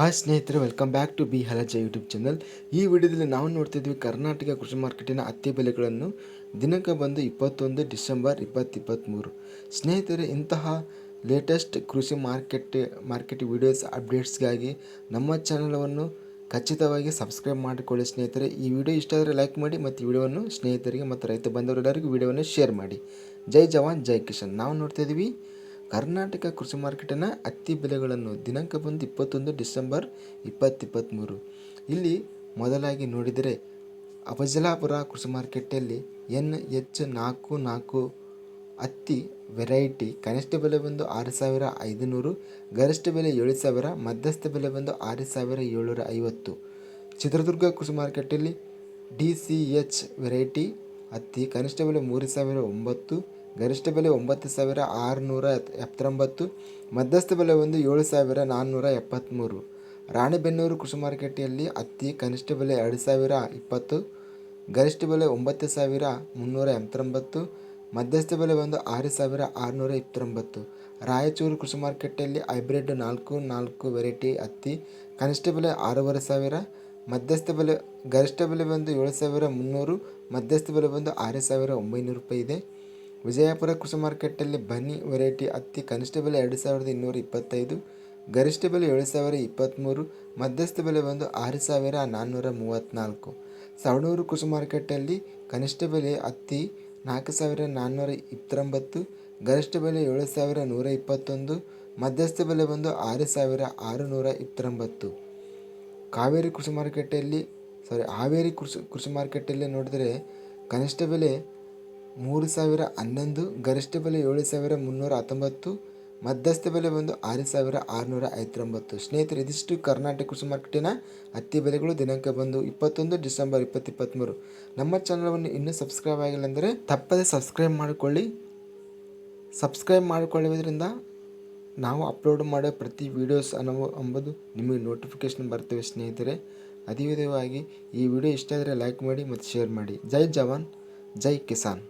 Hi ಸ್ನೇಹಿತರೆ welcome back to B ಹಲಜ YouTube channel ಈ ವಿಡಿಯೋದಲ್ಲಿ ನಾವು ನೋಡ್ತಿದ್ವಿ ಕರ್ನಾಟಕ ಕೃಷಿ ಮಾರ್ಕೆಟಿನ ಅತ್ತಿ ಬೆಲೆಗಳನ್ನು ದಿನಾಂಕ ಬಂದು ಇಪ್ಪತ್ತೊಂದು ಡಿಸೆಂಬರ್ ಇಪ್ಪತ್ತಿಪ್ಪತ್ತ್ಮೂರು ಸ್ನೇಹಿತರೆ, ಇಂತಹ ಲೇಟೆಸ್ಟ್ ಕೃಷಿ ಮಾರ್ಕೆಟ್ ಮಾರ್ಕೆಟ್ ವಿಡಿಯೋಸ್ ಅಪ್ಡೇಟ್ಸ್ಗಾಗಿ ನಮ್ಮ ಚಾನಲನ್ನು ಖಚಿತವಾಗಿ ಸಬ್ಸ್ಕ್ರೈಬ್ ಮಾಡಿಕೊಳ್ಳಿ ಸ್ನೇಹಿತರೆ. ಈ ವಿಡಿಯೋ ಇಷ್ಟ ಆದರೆ ಲೈಕ್ ಮಾಡಿ ಮತ್ತು ವಿಡಿಯೋವನ್ನು ಸ್ನೇಹಿತರಿಗೆ ಮತ್ತು ರೈತ ಬಂಧುಗಳೆಲ್ಲರಿಗೂ ವಿಡಿಯೋವನ್ನು ಶೇರ್ ಮಾಡಿ. ಜೈ ಜವಾನ್, ಜೈ ಕಿಶನ್ ನಾವು ನೋಡ್ತಾ ಕರ್ನಾಟಕ ಕೃಷಿ ಮಾರ್ಕೆಟಿನ ಹತ್ತಿ ಬೆಲೆಗಳನ್ನು ದಿನಾಂಕ ಬಂದು ಇಪ್ಪತ್ತೊಂದು ಡಿಸೆಂಬರ್ ಇಪ್ಪತ್ತಿಪ್ಪತ್ತ್ಮೂರು ಇಲ್ಲಿ ಮೊದಲಾಗಿ ನೋಡಿದರೆ ಅಫಜಲಾಪುರ ಕೃಷಿ ಮಾರ್ಕೆಟಲ್ಲಿ ಎನ್ ಎಚ್ ನಾಲ್ಕು ನಾಲ್ಕು ಹತ್ತಿ ವೆರೈಟಿ ಕನಿಷ್ಠ ಬೆಲೆ ಬಂದು ಆರು ಸಾವಿರ ಐದುನೂರು, ಗರಿಷ್ಠ ಬೆಲೆ ಏಳು ಸಾವಿರ, ಮಧ್ಯಸ್ಥ ಬೆಲೆ ಬಂದು ಆರು ಸಾವಿರ ಏಳ್ನೂರ ಐವತ್ತು. ಚಿತ್ರದುರ್ಗ ಕೃಷಿ ಮಾರ್ಕೆಟಲ್ಲಿ ಡಿ ಸಿ ಎಚ್ ವೆರೈಟಿ ಹತ್ತಿ ಕನಿಷ್ಠ ಬೆಲೆ ಮೂರು ಸಾವಿರ ಒಂಬತ್ತು ಗರಿಷ್ಠ ಬೆಲೆ ಒಂಬತ್ತು ಸಾವಿರ ಆರುನೂರ ಎಪ್ಪತ್ತೊಂಬತ್ತು, ಮಧ್ಯಸ್ಥ ಬೆಲೆ ಒಂದು ಏಳು ಸಾವಿರ ನಾನ್ನೂರ ಎಪ್ಪತ್ತ್ಮೂರು ರಾಣೆಬೆನ್ನೂರು ಕೃಷಿ ಮಾರುಕಟ್ಟೆಯಲ್ಲಿ ಹತ್ತಿ ಕನಿಷ್ಠ ಬೆಲೆ ಎರಡು ಸಾವಿರ ಇಪ್ಪತ್ತು, ಗರಿಷ್ಠ ಬೆಲೆ ಒಂಬತ್ತು ಸಾವಿರ ಮುನ್ನೂರ ಎಂಬತ್ತೊಂಬತ್ತು, ಮಧ್ಯಸ್ಥ ಬೆಲೆ ಒಂದು ಆರು ಸಾವಿರ ಆರುನೂರ ಇಪ್ಪತ್ತೊಂಬತ್ತು. ರಾಯಚೂರು ಕೃಷಿ ಮಾರ್ಕೆಟಲ್ಲಿ ಹೈಬ್ರಿಡ್ ನಾಲ್ಕು ನಾಲ್ಕು ವೆರೈಟಿ ಹತ್ತಿ ಕನಿಷ್ಠ ಬೆಲೆ ಆರೂವರೆ ಸಾವಿರ, ಮಧ್ಯಸ್ಥ ಬೆಲೆ ಗರಿಷ್ಠ ಬೆಲೆ ಬಂದು ಏಳು ಸಾವಿರ ಮುನ್ನೂರು, ಮಧ್ಯಸ್ಥ ಬೆಲೆ ಬಂದು ಆರು ಸಾವಿರ ಒಂಬೈನೂರು ರೂಪಾಯಿ ಇದೆ. ವಿಜಯಪುರ ಕೃಷಿ ಮಾರ್ಕೆಟಲ್ಲಿ ಬನ್ನಿ ವೆರೈಟಿ ಹತ್ತಿ ಕನಿಷ್ಠ ಬೆಲೆ ಎರಡು ಸಾವಿರದ ಇನ್ನೂರ ಇಪ್ಪತ್ತೈದು, ಗರಿಷ್ಠ ಬೆಲೆ ಏಳು ಸಾವಿರ ಇಪ್ಪತ್ತ್ಮೂರು ಮಧ್ಯಸ್ಥ ಬೆಲೆ ಬಂದು ಆರು ಸಾವಿರ ನಾನ್ನೂರ ಮೂವತ್ತ್ನಾಲ್ಕು. ಸವಣೂರು ಕೃಷಿ ಮಾರ್ಕೆಟಲ್ಲಿ ಕನಿಷ್ಠ ಬೆಲೆ ಹತ್ತಿ ನಾಲ್ಕು ಸಾವಿರ ನಾನ್ನೂರ ಇಪ್ಪತ್ತೊಂಬತ್ತು, ಗರಿಷ್ಠ ಬೆಲೆ ಏಳು ಸಾವಿರ ನೂರ ಇಪ್ಪತ್ತೊಂದು, ಮಧ್ಯಸ್ಥ ಬೆಲೆ ಬಂದು ಆರು ಸಾವಿರ ಆರುನೂರ ಇಪ್ಪತ್ತೊಂಬತ್ತು. ಕಾವೇರಿ ಕೃಷಿ ಮಾರ್ಕೆಟಲ್ಲಿ ಸಾರಿ ಹಾವೇರಿ ಕೃಷಿ ಕೃಷಿ ಮಾರ್ಕೆಟಲ್ಲಿ ನೋಡಿದರೆ ಕನಿಷ್ಠ ಬೆಲೆ ಮೂರು ಸಾವಿರ ಹನ್ನೊಂದು, ಗರಿಷ್ಠ ಬೆಲೆ ಏಳು ಸಾವಿರ ಮುನ್ನೂರ ಹತ್ತೊಂಬತ್ತು, ಮಧ್ಯಸ್ಥ ಬೆಲೆ ಬಂದು ಆರು ಸಾವಿರ ಆರುನೂರ ಐವತ್ತೊಂಬತ್ತು. ಸ್ನೇಹಿತರೆ, ಇದಿಷ್ಟು ಕರ್ನಾಟಕ ಕೃಷಿ ಮಾರ್ಕೆಟಿನ ಹತ್ತಿ ಬೆಲೆಗಳು ದಿನಾಂಕ ಬಂದು ಇಪ್ಪತ್ತೊಂದು ಡಿಸೆಂಬರ್ ಇಪ್ಪತ್ತಿಪ್ಪತ್ತ್ಮೂರು ನಮ್ಮ ಚಾನಲನ್ನು ಇನ್ನೂ ಸಬ್ಸ್ಕ್ರೈಬ್ ಆಗಿಲ್ಲ ಅಂದರೆ ತಪ್ಪದೆ ಸಬ್ಸ್ಕ್ರೈಬ್ ಮಾಡಿಕೊಳ್ಳಿ. ಸಬ್ಸ್ಕ್ರೈಬ್ ಮಾಡಿಕೊಳ್ಳುವುದರಿಂದ ನಾವು ಅಪ್ಲೋಡ್ ಮಾಡೋ ಪ್ರತಿ ವೀಡಿಯೋಸ್ ಅನ್ನೋ ಎಂಬುದು ನಿಮಗೆ ನೋಟಿಫಿಕೇಶನ್ ಬರ್ತವೆ ಸ್ನೇಹಿತರೆ. ಅದೇ ವಿಧವಾಗಿ ಈ ವಿಡಿಯೋ ಇಷ್ಟ ಆದರೆ ಲೈಕ್ ಮಾಡಿ ಮತ್ತು ಶೇರ್ ಮಾಡಿ. ಜೈ ಜವಾನ್, ಜೈ ಕಿಸಾನ್.